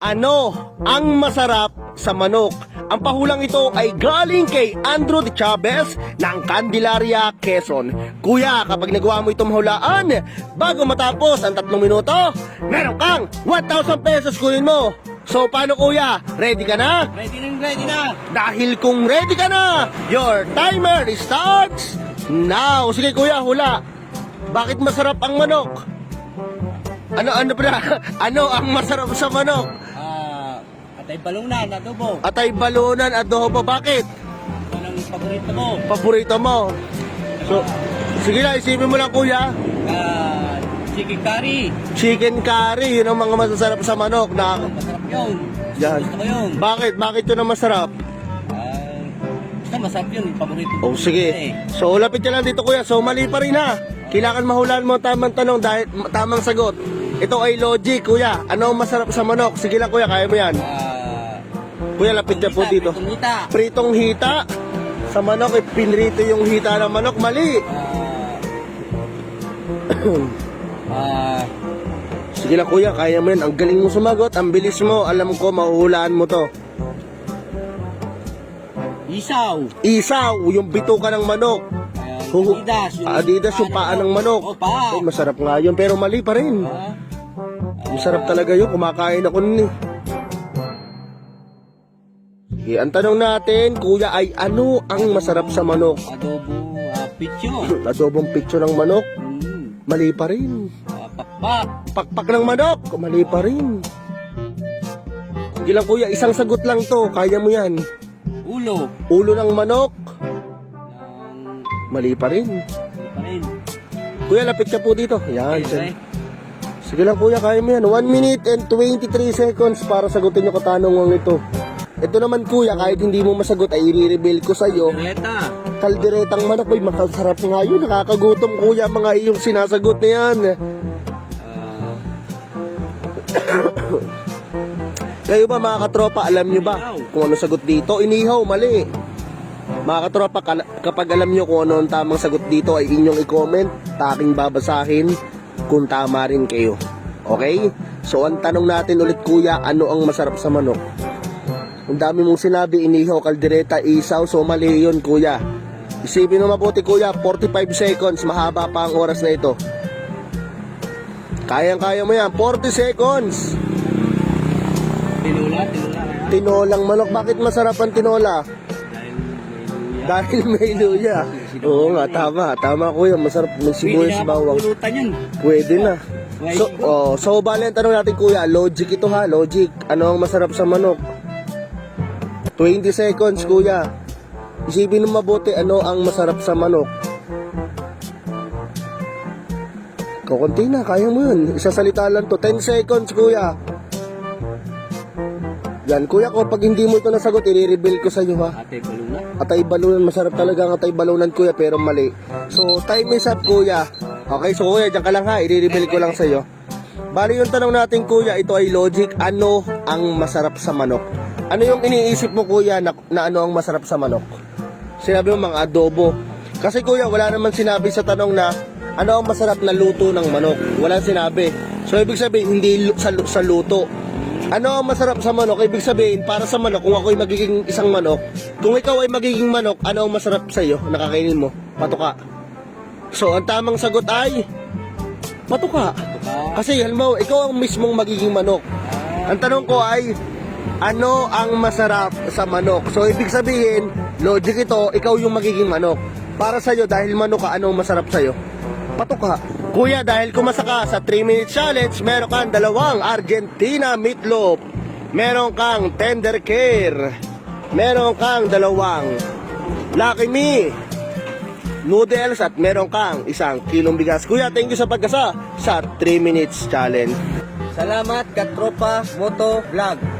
Ano ang masarap sa manok? Ang pahulang ito ay galing kay Andrew de Chavez ng Candelaria, Quezon. Kuya, kapag nagawa mo itong mahulaan, bago matapos ang tatlong minuto, meron kang 1,000 pesos kunin mo. So, paano kuya? Ready ka na? Ready na, ready na. Dahil kung ready ka na, your timer starts now. Sige kuya, hula. Bakit masarap ang manok? Ano, ano pala? Ano ang masarap sa manok? Atay balunan, adobo. Atay balunan, adobo, bakit? Ito ang paborito ko. Paborito mo. So, sige na, isipin mo lang kuya. Ah, chicken curry. Chicken curry, yun ang mga masasarap sa manok na... Masarap yun. Yan. Gusto ko yun. Bakit? Bakit yun ang masarap? Basta masarap yun. Paborito. Oh, sige. Eh. So, lapit ka lang dito kuya. So, mali pa rin ha. Kailangan mahulaan mo ang tamang tanong dahil tamang sagot. Ito ay logic, kuya. Ano ang masarap sa manok? Sige lang kuya, kaya mo yan. Ah, Kuya, lapit ka po dito. pritong hita. Pritong hita. Sa manok, eh, pinrito yung hita ng manok. Mali. Ah, ah, Sige lang kuya, kaya mo yan. Ang galing mo sumagot. Ang bilis mo. Alam ko, mahuhulaan mo to. isaw. Isaw, yung bituka ng manok. Hu- Adidas. Adidas, yung paa ng manok. Oh, paa. Ay, masarap nga yun, pero mali pa rin. Ah, Masarap talaga yun, kumakain ako nun eh. Sige, ang tanong natin, kuya, ay ano ang masarap sa manok? adobo, ah, picho. Adobong picture ng manok? Mm, Mali pa rin. ah, pakpak. Pakpak ng manok? Mali pa rin. Sige lang kuya, isang sagot lang to, kaya mo yan. Ulo. Ulo ng manok? Ng, Mali pa rin. ano pa rin. Kuya, lapit ka po dito. Yan, Okay, sige. Sige lang kuya, kaya mo yan. 1 minute and 23 seconds para sagutin yung katanungan ito. Ito naman kuya, kahit hindi mo masagot ay i-reveal ko sa'yo. Reta. Kalderetang manok, ay makasarap nga yun. Nakakagutom kuya mga iyong sinasagot na yan. Ah, Kayo ba mga katropa, alam nyo ba kung ano sagot dito? Inihaw, mali. Mga katropa, kapag alam nyo kung ano ang tamang sagot dito ay inyong i-comment, taking babasahin kung tama rin kayo. Okay? So ang tanong natin ulit kuya, ano ang masarap sa manok? Ang dami mong sinabi, inihaw, kaldereta, isaw, so mali yun kuya. Isipin mo mabuti kuya, 45 seconds, mahaba pa ang oras na ito. Kayang-kaya mo yan, 40 seconds. tinula kaya. Tinolang manok, bakit masarap ang tinola? Dahil may luya. Oo nga, tama. Tama kuya, masarap ng sibuyas bawang. Pwede na. So, oh, so bali ang tanong natin kuya, logic ito ha, logic. Ano ang masarap sa manok? 20 seconds kuya. Isipin mo mabuti, ano ang masarap sa manok? Kukunti na, kaya mo yun. Isasalita lang to. 10 seconds kuya. Yan, kuya ko, pag hindi mo ito nasagot, i-reveal ko sa iyo ha. Ate, baluna. Atay balunan, masarap talaga ang atay balunan kuya pero mali. So time is up kuya. Okay, so kuya, dyan ka lang ha, i-reveal ko lang sa iyo. Bali yung tanong natin kuya, ito ay logic, ano ang masarap sa manok? Ano yung iniisip mo kuya na, na ano ang masarap sa manok? Sinabi mo mga adobo. Kasi kuya, wala naman sinabi sa tanong na ano ang masarap na luto ng manok. Wala sinabi. So ibig sabihin, hindi sa, sa luto. Ano ang masarap sa manok? Ibig sabihin, para sa manok, kung ako'y magiging isang manok, kung ikaw ay magiging manok, ano ang masarap sa iyo? Nakakainin mo? Patuka. So, ang tamang sagot ay patuka. Tuka. Kasi, halimbawa, ikaw ang mismong magiging manok. Ang tanong ko ay, ano ang masarap sa manok? So, ibig sabihin, logic ito, ikaw yung magiging manok. Para sa'yo, dahil manok ka, ano ang masarap sa'yo? Patuka. Kuya, dahil kumasa ka sa 3 minute challenge, meron kang dalawang Argentina meatloaf. Meron kang tender care. Meron kang dalawang Lucky Me noodles at meron kang isang kilong bigas. Kuya, thank you sa pagkasa sa 3 minutes challenge. Salamat, Katropa Moto Vlog.